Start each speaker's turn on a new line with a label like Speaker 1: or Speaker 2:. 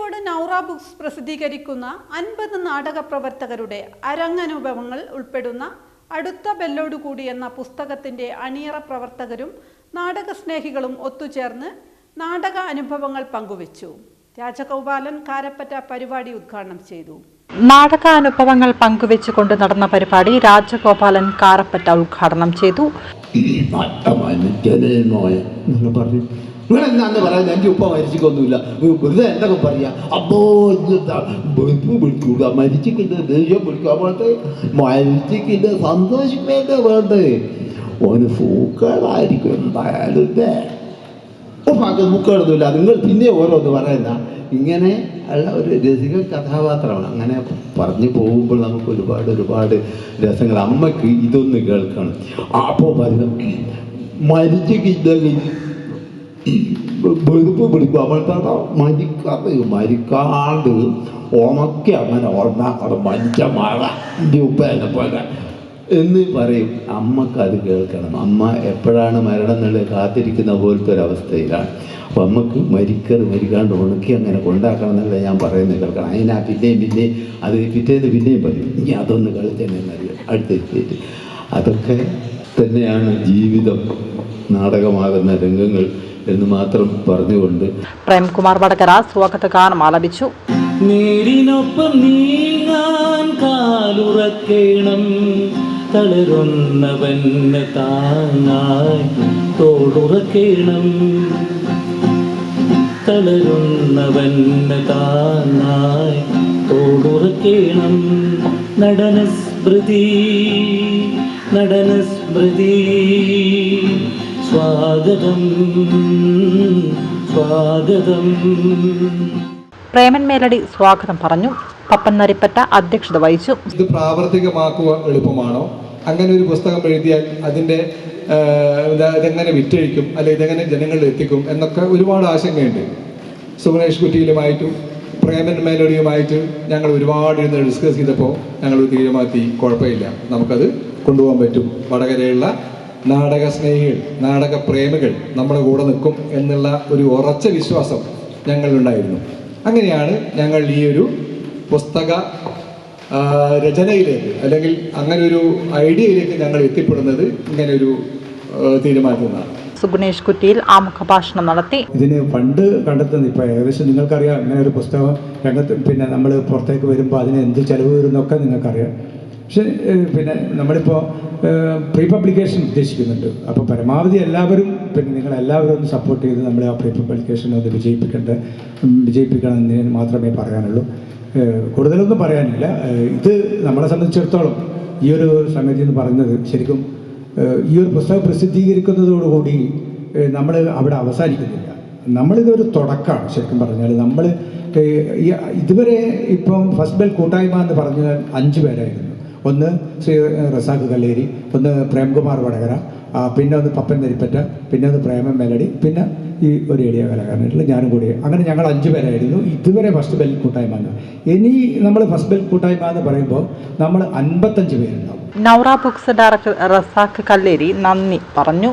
Speaker 1: Kozhikode Noura books പ്രസിദ്ധീകരിക്കുന്ന അൻപത് നാടക പ്രവർത്തകരുടെ അരങ്ങനുഭവങ്ങൾ ഉൾപ്പെടുന്ന അടുത്ത ബെല്ലോടുകൂടി എന്ന പുസ്തകത്തിന്റെ അണിയറ പ്രവർത്തകരും നാടക സ്നേഹികളും ഒത്തുചേർന്ന് നാടക അനുഭവങ്ങൾ പങ്കുവച്ചു. രാജഗോപാലൻ കാരപ്പറ്റ പരിപാടി ഉദ്ഘാടനം ചെയ്തു.
Speaker 2: നാടകാനുഭവങ്ങൾ പങ്കുവെച്ചുകൊണ്ട് നടന്ന പരിപാടി രാജഗോപാലൻ കാരപ്പറ്റ ഉദ്ഘാടനം ചെയ്തു.
Speaker 3: നിങ്ങൾ എന്താന്ന് പറയുന്നത് എന്റെ ഉപ്പ മരിച്ചിക്കൊന്നുമില്ല വെറുതെ എന്തൊക്കെ പറയാ? അപ്പോ വെറുപ്പ് വിളിക്കൂല മരിച്ചിക്കിട്ട് ദേഷ്യം വിളിക്കുക വേണ്ടത് മരിച്ചിട്ട് സന്തോഷിക്കേണ്ട വേണ്ടത് ഓന് സൂക്കളായിരിക്കും എന്തായാലും ഇല്ലേ ഉപ്പാക്ക് നിങ്ങൾ പിന്നെ ഓരോന്ന് പറയുന്ന. ഇങ്ങനെ ഉള്ള ഒരു രസിക കഥാപാത്രമാണ്. അങ്ങനെ പറഞ്ഞു പോകുമ്പോൾ നമുക്ക് ഒരുപാട് ഒരുപാട് രസങ്ങൾ. അമ്മയ്ക്ക് ഇതൊന്ന് കേൾക്കണം. അപ്പോൾ പറഞ്ഞു മരിച്ചു കില്ലെങ്കിൽ വെറുപ്പ് പിടിക്കും അവൾക്കാണ് മരിക്കാതെ മരിക്കാണ്ട് ഉണക്കി അങ്ങനെ ഓർമ്മാക്കാതെ മരിച്ച മഴ എന്റെ ഉപ്പ എന്നെ പോലെ. എന്ന് പറയും. അമ്മക്കത് കേൾക്കണം. അമ്മ എപ്പോഴാണ് മരണം എന്നുള്ളത് കാത്തിരിക്കുന്ന പോലത്തെ ഒരു അവസ്ഥയിലാണ്. അപ്പം അമ്മയ്ക്ക് മരിക്കത് മരിക്കാണ്ട് ഉണക്കി അങ്ങനെ കൊണ്ടാക്കണം എന്നുള്ളത് ഞാൻ പറയുന്നത് കേൾക്കണം. അതിനാ പിന്നെയും പിന്നെയും അത് പിറ്റേന്ന് പിന്നെയും പറയും. ഇനി അതൊന്ന് കളിച്ചെന്നറിയാം അടുത്തെത്തിയിട്ട് അതൊക്കെ തന്നെയാണ് ജീവിതം. നാടകമാകുന്ന രംഗങ്ങൾ. എന്ന് മാത്രം പറഞ്ഞുകൊണ്ട്
Speaker 2: പ്രേംകുമാർ വടകര സ്വാഗത ഗാനം ആലപിച്ചു.
Speaker 4: നേരിനൊപ്പം നീങ്ങാൻ കാലുറക്കേണം. തളരുന്നവന് താങ്ങായി തോടുറക്കേണം തളരുന്നവന് താങ്ങായി തോടുറക്കേണം നടന സ്മൃതി നടന സ്മൃതി സ്വാഗതം സ്വാഗതം.
Speaker 2: പ്രേമൻ മേലടി സ്വാഗതം പറഞ്ഞു. പപ്പൻ നരിപ്പറ്റ അധ്യക്ഷത വഹിച്ചു.
Speaker 5: ഇത് പ്രാവർത്തികമാക്കുക എളുപ്പമാണോ? അങ്ങനെ ഒരു പുസ്തകം എഴുതിയാൽ അതിന്റെ ഇതെങ്ങനെ വിറ്റഴിക്കും? അല്ലെ ഇതെങ്ങനെ ജനങ്ങളിൽ എത്തിക്കും? എന്നൊക്കെ ഒരുപാട് ആശങ്കയുണ്ട്. സുമേഷ് കുറ്റിയിലുമായിട്ടും പ്രേമൻ മേലോടിയുമായിട്ട് ഞങ്ങൾ ഒരുപാട് ഇരുന്ന് ഡിസ്കസ് ചെയ്തപ്പോൾ ഞങ്ങൾ തീരുമാനത്തി കുഴപ്പമില്ല. നമുക്കത് കൊണ്ടുപോകാൻ പറ്റും. വടകരയുള്ള നാടക സ്നേഹികൾ നാടക പ്രേമികൾ നമ്മുടെ കൂടെ നിൽക്കും എന്നുള്ള ഒരു ഉറച്ച വിശ്വാസം ഞങ്ങളിലുണ്ടായിരുന്നു അങ്ങനെയാണ് ഞങ്ങൾ ഈ ഒരു പുസ്തക രചനയിലേക്ക് അല്ലെങ്കിൽ അങ്ങനെ ഒരു ഐഡിയയിലേക്ക് ഞങ്ങൾ എത്തിപ്പെടുന്നത് ഇങ്ങനെ ഒരു തീരുമാനത്തിൽ നിന്നാണ്
Speaker 2: സുഗുണേഷ് കുറ്റിയിൽ ആമുഖ ഭാഷണം നടത്തി.
Speaker 6: ഇതിന് പണ്ട് കണ്ടെത്തുന്നത് ഇപ്പം ഏകദേശം നിങ്ങൾക്കറിയാം ഇങ്ങനെ ഒരു പുസ്തകം രംഗത്ത് പിന്നെ നമ്മൾ പുറത്തേക്ക് വരുമ്പോൾ അതിന് എന്ത് ചിലവ് വരുന്നൊക്കെ നിങ്ങൾക്കറിയാം. പക്ഷേ പിന്നെ നമ്മളിപ്പോൾ പ്രീ പബ്ലിക്കേഷൻ ഉദ്ദേശിക്കുന്നുണ്ട്. അപ്പോൾ പരമാവധി എല്ലാവരും പിന്നെ നിങ്ങൾ എല്ലാവരും ഒന്ന് സപ്പോർട്ട് ചെയ്ത് നമ്മളെ ആ പ്രീ പബ്ലിക്കേഷൻ ഒന്ന് വിജയിപ്പിക്കേണ്ട വിജയിപ്പിക്കണം എന്ന് മാത്രമേ പറയാനുള്ളൂ. കൂടുതലൊന്നും പറയാനില്ല. ഇത് നമ്മളെ സംബന്ധിച്ചിടത്തോളം ഈ ഒരു സംഗതി എന്ന് പറയുന്നത് ശരിക്കും ഈ ഒരു പുസ്തകം പ്രസിദ്ധീകരിക്കുന്നതോടുകൂടി നമ്മൾ അവിടെ അവസാനിക്കുന്നില്ല. നമ്മളിതൊരു തുടക്കമാണ് ശരിക്കും പറഞ്ഞാൽ നമ്മൾ ഇതുവരെ ഇപ്പം ഫസ്റ്റ് ബെൽ കൂട്ടായ്മ എന്ന് പറഞ്ഞാൽ അഞ്ച് പേരായിരുന്നു. ഒന്ന് ശ്രീ റസാഖ് കല്ലേരി ഒന്ന് പ്രേംകുമാർ വടകര പിന്നെ ഒന്ന് പപ്പൻ നെരിപ്പറ്റ പിന്നെ ഒന്ന് പ്രേമൻ മെലഡി പിന്നെ ഈ ഒരു ഏരിയ കലാകാരനായിട്ടുള്ള ഞാനും കൂടി. അങ്ങനെ ഞങ്ങൾ അഞ്ച് പേരായിരുന്നു ഇതുവരെ ഫസ്റ്റ് ബെൽ കൂട്ടായ്മ ഇനി നമ്മൾ ഫസ്റ്റ് ബെൽ കൂട്ടായ്മ എന്ന് പറയുമ്പോൾ നമ്മൾ അൻപത്തഞ്ച് പേരുണ്ടാവും.
Speaker 2: നൗറ ബുക്സ് ഡയറക്ടർ റസാഖ് കല്ലേരി നന്ദി പറഞ്ഞു.